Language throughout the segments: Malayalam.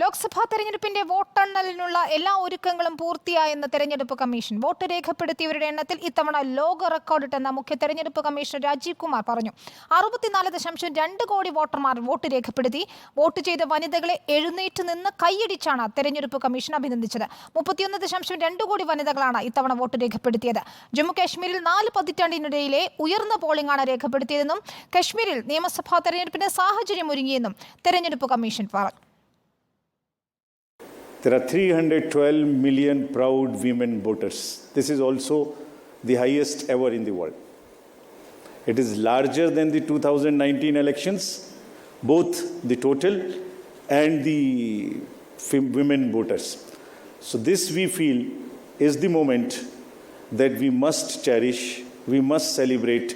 ലോക്സഭാ തെരഞ്ഞെടുപ്പിന്റെ വോട്ടെണ്ണലിനുള്ള എല്ലാ ഒരുക്കങ്ങളും പൂർത്തിയായെന്ന് തെരഞ്ഞെടുപ്പ് കമ്മീഷൻ വോട്ട് രേഖപ്പെടുത്തിയവരുടെ എണ്ണത്തിൽ ഇത്തവണ ലോക റെക്കോർഡിട്ടെന്ന മുഖ്യ തെരഞ്ഞെടുപ്പ് കമ്മീഷണർ രാജീവ് കുമാർ പറഞ്ഞു. അറുപത്തിനാല് ദശാംശം രണ്ട് കോടി വോട്ടർമാർ വോട്ട് രേഖപ്പെടുത്തി. വോട്ട് ചെയ്ത വനിതകളെ എഴുന്നേറ്റ് നിന്ന് കൈയടിച്ചാണ് തെരഞ്ഞെടുപ്പ് കമ്മീഷൻ അഭിനന്ദിച്ചത്. മുപ്പത്തിയൊന്ന് ദശാംശം രണ്ട് കോടി വനിതകളാണ് ഇത്തവണ വോട്ട് രേഖപ്പെടുത്തിയത്. ജമ്മു കാശ്മീരിൽ നാല് പതിറ്റാണ്ടിനിടയിലെ ഉയർന്ന പോളിംഗാണ് രേഖപ്പെടുത്തിയതെന്നും കശ്മീരിൽ നിയമസഭാ തെരഞ്ഞെടുപ്പിന്റെ സാഹചര്യം ഒരുങ്ങിയെന്നും തെരഞ്ഞെടുപ്പ് കമ്മീഷൻ പറഞ്ഞു. There are 312 million proud women voters. This is also the highest ever in the world. It is larger than the 2019 elections, both the total and the women voters. So, this we feel is the moment that we must cherish, we must celebrate,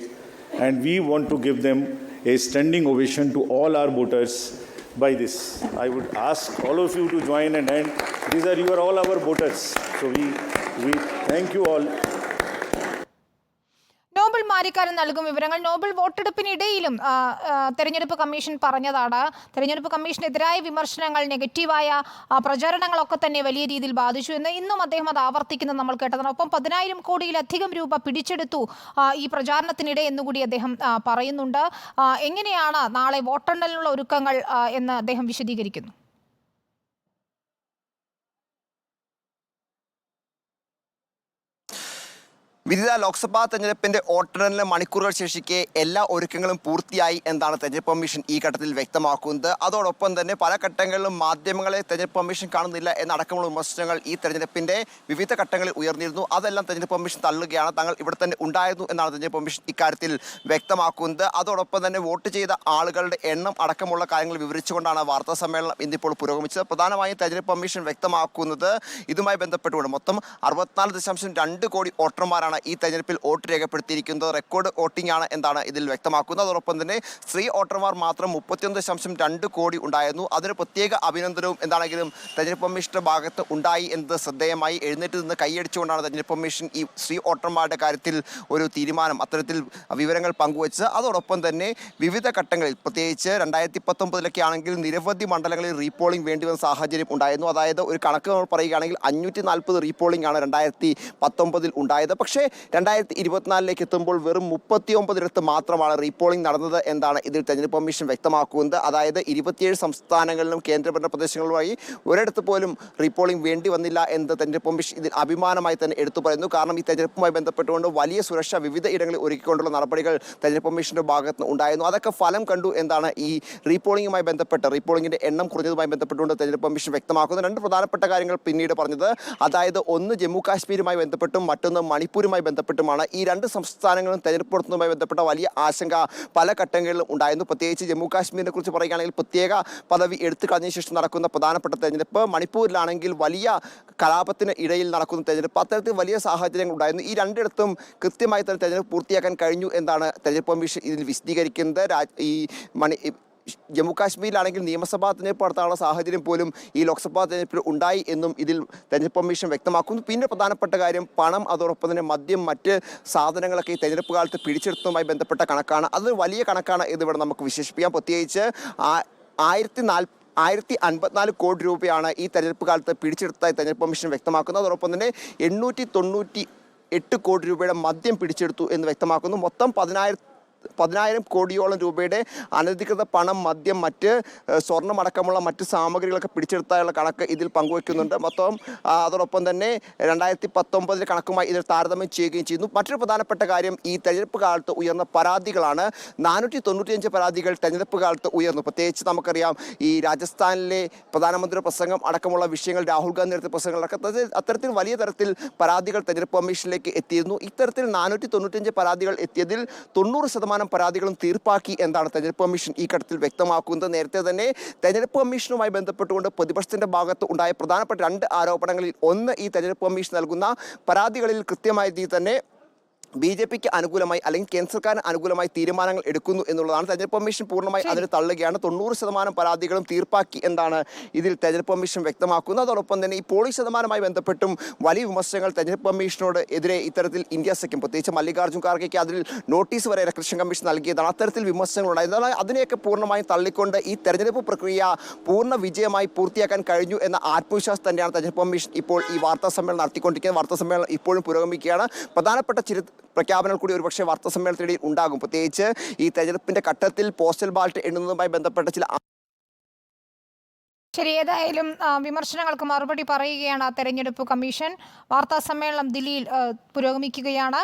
and we want to give them a standing ovation to all our voters by this. I would ask all of you to join and hand. These are you are all our voters. So we we thank you all. Nobel നൽകും വിവരങ്ങൾ. നോബൽ വോട്ടെടുപ്പിനിടയിലും തെരഞ്ഞെടുപ്പ് കമ്മീഷൻ പറഞ്ഞതാണ്. തെരഞ്ഞെടുപ്പ് കമ്മീഷനെതിരായ വിമർശനങ്ങൾ നെഗറ്റീവായ പ്രചാരണങ്ങളൊക്കെ തന്നെ വലിയ രീതിയിൽ ബാധിച്ചു എന്ന് ഇന്നും അദ്ദേഹം അത് ആവർത്തിക്കുന്നത് നമ്മൾ കേട്ടതാണ്. ഒപ്പം പതിനായിരം കോടിയിലധികം രൂപ പിടിച്ചെടുത്തു ഈ പ്രചാരണത്തിനിടെ എന്നുകൂടി അദ്ദേഹം പറയുന്നുണ്ട്. എങ്ങനെയാണ് നാളെ വോട്ടെണ്ണലിനുള്ള ഒരുക്കങ്ങൾ എന്ന് അദ്ദേഹം വിശദീകരിക്കുന്നു? വിവിധ ലോക്സഭാ തെരഞ്ഞെടുപ്പിന്റെ വോട്ടെണ്ണലിന് മണിക്കൂറുകൾ ശേഷിക്കെ എല്ലാ ഒരുക്കങ്ങളും പൂർത്തിയായി എന്നാണ് തെരഞ്ഞെടുപ്പ് കമ്മീഷൻ ഈ ഘട്ടത്തിൽ വ്യക്തമാക്കുന്നത്. അതോടൊപ്പം തന്നെ പല ഘട്ടങ്ങളിലും മാധ്യമങ്ങളെ തെരഞ്ഞെടുപ്പ് കമ്മീഷൻ കാണുന്നില്ല എന്നടക്കമുള്ള വിമർശനങ്ങൾ ഈ തെരഞ്ഞെടുപ്പിന്റെ വിവിധ ഘട്ടങ്ങളിൽ ഉയർന്നിരുന്നു. അതെല്ലാം തെരഞ്ഞെടുപ്പ് കമ്മീഷൻ തള്ളുകയാണ്. തങ്ങൾ ഇവിടെ തന്നെ ഉണ്ടായിരുന്നു എന്നാണ് തെരഞ്ഞെടുപ്പ് കമ്മീഷൻ ഇക്കാര്യത്തിൽ വ്യക്തമാക്കുന്നത്. അതോടൊപ്പം തന്നെ വോട്ട് ചെയ്ത ആളുകളുടെ എണ്ണം അടക്കമുള്ള കാര്യങ്ങൾ വിവരിച്ചുകൊണ്ടാണ് വാർത്താ സമ്മേളനം ഇന്നിപ്പോൾ പുരോഗമിച്ചത്. പ്രധാനമായും തെരഞ്ഞെടുപ്പ് കമ്മീഷൻ വ്യക്തമാക്കുന്നത് ഇതുമായി ബന്ധപ്പെട്ടുകൊണ്ട് മൊത്തം അറുപത്തിനാല് ദശാംശം രണ്ട് കോടി വോട്ടർമാരാണ് ഈ തെരഞ്ഞെടുപ്പിൽ വോട്ട് രേഖപ്പെടുത്തിയിരിക്കുന്നത്. റെക്കോർഡ് വോട്ടിംഗ് ആണ് എന്നാണ് ഇതിൽ വ്യക്തമാക്കുന്നത്. അതോടൊപ്പം തന്നെ സ്ത്രീ വോട്ടർമാർ മാത്രം മുപ്പത്തിയൊന്ന് ദശാംശം രണ്ട് കോടി ഉണ്ടായിരുന്നു. അതിന് പ്രത്യേക അഭിനന്ദനവും എന്താണെങ്കിലും തെരഞ്ഞെടുപ്പ് കമ്മീഷന്റെ ഭാഗത്ത് ഉണ്ടായി എന്നത് ശ്രദ്ധേയമായി. എഴുന്നേറ്റ് നിന്ന് കൈയടിച്ചുകൊണ്ടാണ് തെരഞ്ഞെടുപ്പ് കമ്മീഷൻ ഈ സ്ത്രീ വോട്ടർമാരുടെ കാര്യത്തിൽ ഒരു തീരുമാനം അത്തരത്തിൽ വിവരങ്ങൾ പങ്കുവച്ചത്. അതോടൊപ്പം തന്നെ വിവിധ ഘട്ടങ്ങളിൽ പ്രത്യേകിച്ച് രണ്ടായിരത്തി പത്തൊമ്പതിലൊക്കെ ആണെങ്കിൽ നിരവധി മണ്ഡലങ്ങളിൽ റീപോളിംഗ് വേണ്ടി വന്ന സാഹചര്യം ഉണ്ടായിരുന്നു. അതായത് ഒരു കണക്ക് പറയുകയാണെങ്കിൽ അഞ്ഞൂറ്റി നാൽപ്പത് റീപോളിംഗ് ആണ് രണ്ടായിരത്തി പത്തൊമ്പതിൽ ഉണ്ടായത്. പക്ഷേ രണ്ടായിരത്തി ഇരുപത്തിനാലിലേക്ക് എത്തുമ്പോൾ വെറും മുപ്പത്തി ഒമ്പതിനടുത്ത് മാത്രമാണ് റീപോളിംഗ് നടന്നത് എന്നാണ് ഇതിൽ തെരഞ്ഞെടുപ്പ് കമ്മീഷൻ വ്യക്തമാക്കുന്നത്. അതായത് ഇരുപത്തിയേഴ് സംസ്ഥാനങ്ങളിലും കേന്ദ്രഭരണ പ്രദേശങ്ങളുമായി ഒരിടത്ത് പോലും റീപോളിംഗ് വേണ്ടി വന്നില്ല എന്ന് തെരഞ്ഞെടുപ്പ് കമ്മീഷൻ ഇതിൽ അഭിമാനമായി തന്നെ എടുത്തു പറയുന്നു. കാരണം ഈ തെരഞ്ഞെടുപ്പുമായി ബന്ധപ്പെട്ടുകൊണ്ട് വലിയ സുരക്ഷ വിവിധ ഇടങ്ങളിൽ ഒരുക്കിക്കൊണ്ടുള്ള നടപടികൾ തെരഞ്ഞെടുപ്പ് കമ്മീഷന്റെ ഭാഗത്ത് ഉണ്ടായിരുന്നു. അതൊക്കെ ഫലം കണ്ടു എന്നാണ് ഈ റീപോളിംഗുമായി ബന്ധപ്പെട്ട് റീപോളിംഗിന്റെ എണ്ണം കുറഞ്ഞതുമായി ബന്ധപ്പെട്ടുകൊണ്ട് തെരഞ്ഞെടുപ്പ് കമ്മീഷൻ വ്യക്തമാക്കുന്നത് രണ്ട് പ്രധാനപ്പെട്ട കാര്യങ്ങൾ പിന്നീട് പറഞ്ഞത് അതായത് ഒന്ന് ജമ്മു കാശ്മീരുമായി ബന്ധപ്പെട്ടും മറ്റൊന്ന് മണിപ്പൂരുമായി ബന്ധപ്പെട്ടുമാണ് ഈ രണ്ട് സംസ്ഥാനങ്ങളും തെരഞ്ഞെടുപ്പ് നടത്തുന്നതുമായി ബന്ധപ്പെട്ട വലിയ ആശങ്ക പല ഘട്ടങ്ങളിലും ഉണ്ടായിരുന്നു. പ്രത്യേകിച്ച് ജമ്മു കാശ്മീരിനെ കുറിച്ച് പറയുകയാണെങ്കിൽ പ്രത്യേക പദവി എടുത്തു കഴിഞ്ഞ ശേഷം നടക്കുന്ന പ്രധാനപ്പെട്ട തെരഞ്ഞെടുപ്പ് മണിപ്പൂരിലാണെങ്കിൽ വലിയ കലാപത്തിന് ഇടയിൽ നടക്കുന്ന തെരഞ്ഞെടുപ്പ്. അത്തരത്തിൽ വലിയ സാഹചര്യങ്ങൾ ഉണ്ടായിരുന്നു. ഈ രണ്ടിടത്തും കൃത്യമായി തന്നെ തെരഞ്ഞെടുപ്പ് പൂർത്തിയാക്കാൻ കഴിഞ്ഞു എന്നാണ് തെരഞ്ഞെടുപ്പ് കമ്മീഷൻ ഇതിൽ വിശദീകരിക്കുന്നത്. ഈ മണി ജമ്മു കാശ്മീരിലാണെങ്കിൽ നിയമസഭാ തെരഞ്ഞെടുപ്പ് നടത്താനുള്ള സാഹചര്യം പോലും ഈ ലോക്സഭാ തെരഞ്ഞെടുപ്പിൽ ഉണ്ടായി എന്നും ഇതിൽ തെരഞ്ഞെടുപ്പ് കമ്മീഷൻ വ്യക്തമാക്കുന്നു. പിന്നെ പ്രധാനപ്പെട്ട കാര്യം പണം അതോടൊപ്പം തന്നെ മദ്യം മറ്റ് സാധനങ്ങളൊക്കെ ഈ തെരഞ്ഞെടുപ്പ് കാലത്ത് പിടിച്ചെടുത്തതുമായി ബന്ധപ്പെട്ട കണക്കാണ്. അത് വലിയ കണക്കാണ് ഇതിവിടെ നമുക്ക് വിശേഷിപ്പിക്കാം. പ്രത്യേകിച്ച് ആയിരത്തി നാൽപ്പ ആയിരത്തി അൻപത്തിനാല് കോടി രൂപയാണ് ഈ തെരഞ്ഞെടുപ്പ് കാലത്ത് പിടിച്ചെടുത്തതായി തെരഞ്ഞെടുപ്പ് കമ്മീഷൻ വ്യക്തമാക്കുന്നു. അതോടൊപ്പം തന്നെ എണ്ണൂറ്റി തൊണ്ണൂറ്റി എട്ട് കോടി രൂപയുടെ മദ്യം പിടിച്ചെടുത്തു എന്ന് വ്യക്തമാക്കുന്നു. മൊത്തം പതിനായിരത്തി പതിനായിരം കോടിയോളം രൂപയുടെ അനധികൃത പണം മദ്യം മറ്റ് സ്വർണമടക്കമുള്ള മറ്റ് സാമഗ്രികളൊക്കെ പിടിച്ചെടുത്തായുള്ള കണക്ക് ഇതിൽ പങ്കുവയ്ക്കുന്നുണ്ട് മൊത്തം അതോടൊപ്പം തന്നെ രണ്ടായിരത്തി പത്തൊമ്പതിലെ കണക്കുമായി ഇതിൽ താരതമ്യം ചെയ്യുകയും ചെയ്യുന്നു. മറ്റൊരു പ്രധാനപ്പെട്ട കാര്യം ഈ തെരഞ്ഞെടുപ്പ് കാലത്ത് ഉയർന്ന പരാതികളാണ്. നാനൂറ്റി തൊണ്ണൂറ്റിയഞ്ച് പരാതികൾ തെരഞ്ഞെടുപ്പ് കാലത്ത് ഉയർന്നു. പ്രത്യേകിച്ച് നമുക്കറിയാം ഈ രാജസ്ഥാനിലെ പ്രധാനമന്ത്രി പ്രസംഗം അടക്കമുള്ള വിഷയങ്ങൾ രാഹുൽ ഗാന്ധി നടത്തിയ പ്രസംഗങ്ങളൊക്കെ അത്തരത്തിൽ വലിയ തരത്തിൽ പരാതികൾ തെരഞ്ഞെടുപ്പ് കമ്മീഷനിലേക്ക് എത്തിയിരുന്നു. ഇത്തരത്തിൽ നാനൂറ്റി തൊണ്ണൂറ്റിയഞ്ച് പരാതികൾ എത്തിയതിൽ തൊണ്ണൂറ് ശതമാനം പരാതികളും തീർപ്പാക്കി എന്നാണ് തെരഞ്ഞെടുപ്പ് കമ്മീഷൻ ഈ ഘട്ടത്തിൽ വ്യക്തമാക്കുന്നത്. നേരത്തെ തന്നെ തെരഞ്ഞെടുപ്പ് കമ്മീഷനുമായി ബന്ധപ്പെട്ടുകൊണ്ട് പ്രതിപക്ഷത്തിന്റെ ഭാഗത്ത് ഉണ്ടായ പ്രധാനപ്പെട്ട രണ്ട് ആരോപണങ്ങളിൽ ഒന്ന് ഈ തെരഞ്ഞെടുപ്പ് കമ്മീഷൻ നൽകുന്ന പരാതികളിൽ കൃത്യമായ രീതിയിൽ തന്നെ ബി ജെ പിക്ക് അനുകൂലമായി അല്ലെങ്കിൽ കേന്ദ്ര സർക്കാരിന് അനുകൂലമായി തീരുമാനങ്ങൾ എടുക്കുന്നു എന്നുള്ളതാണ് തെരഞ്ഞെടുപ്പ് കമ്മീഷൻ പൂർണമായി അതിന് തള്ളുകയാണ്. തൊണ്ണൂറ് ശതമാനം പരാതികളും തീർപ്പാക്കി എന്നാണ് ഇതിൽ തെരഞ്ഞെടുപ്പ് കമ്മീഷൻ വ്യക്തമാക്കുന്നത്. അതോടൊപ്പം തന്നെ ഈ പോളിംഗ് ശതമാനമായി ബന്ധപ്പെട്ടും വലിയ വിമർശനങ്ങൾ തെരഞ്ഞെടുപ്പ് കമ്മീഷനോട് എതിരെ ഇത്തരത്തിൽ ഇന്ത്യ സഖ്യം പ്രത്യേകിച്ച് മല്ലികാർജുൻ ഖാർഗെക്ക് അതിൽ നോട്ടീസ് വരെ ഇലക്ഷൻ കമ്മീഷൻ നൽകിയതാണ്. അത്തരത്തിൽ വിമർശനങ്ങൾ ഉണ്ടായിരുന്നു എന്നാൽ അതിനെയൊക്കെ പൂർണമായും തള്ളിക്കൊണ്ട് ഈ തെരഞ്ഞെടുപ്പ് പ്രക്രിയ പൂർണ വിജയമായി പൂർത്തിയാക്കാൻ കഴിഞ്ഞു എന്ന ആത്മവിശ്വാസം തന്നെയാണ് തെരഞ്ഞെടുപ്പ് കമ്മീഷൻ ഇപ്പോൾ ഈ വാർത്താ സമ്മേളനം നടത്തിക്കൊണ്ടിരിക്കുന്നത്. വാർത്താ സമ്മേളനം ഇപ്പോഴും പുരോഗമിക്കുകയാണ്. പ്രധാനപ്പെട്ട ചില പ്രഖ്യാപനങ്ങൾ കൂടി ഒരുപക്ഷെ വാർത്താ സമ്മേളനത്തിനിടയിൽ ഉണ്ടാകും. പ്രത്യേകിച്ച് ഈ തെരഞ്ഞെടുപ്പിന്റെ ഘട്ടത്തിൽ പോസ്റ്റൽ ബാലറ്റ് എണ്ണുന്നതുമായി ബന്ധപ്പെട്ട ചില ശരി ഏതായാലും വിമർശനങ്ങൾക്ക് മറുപടി പറയുകയാണ് തെരഞ്ഞെടുപ്പ് കമ്മീഷൻ. വാർത്താ സമ്മേളനം ദില്ലിയിൽ പുരോഗമിക്കുകയാണ്.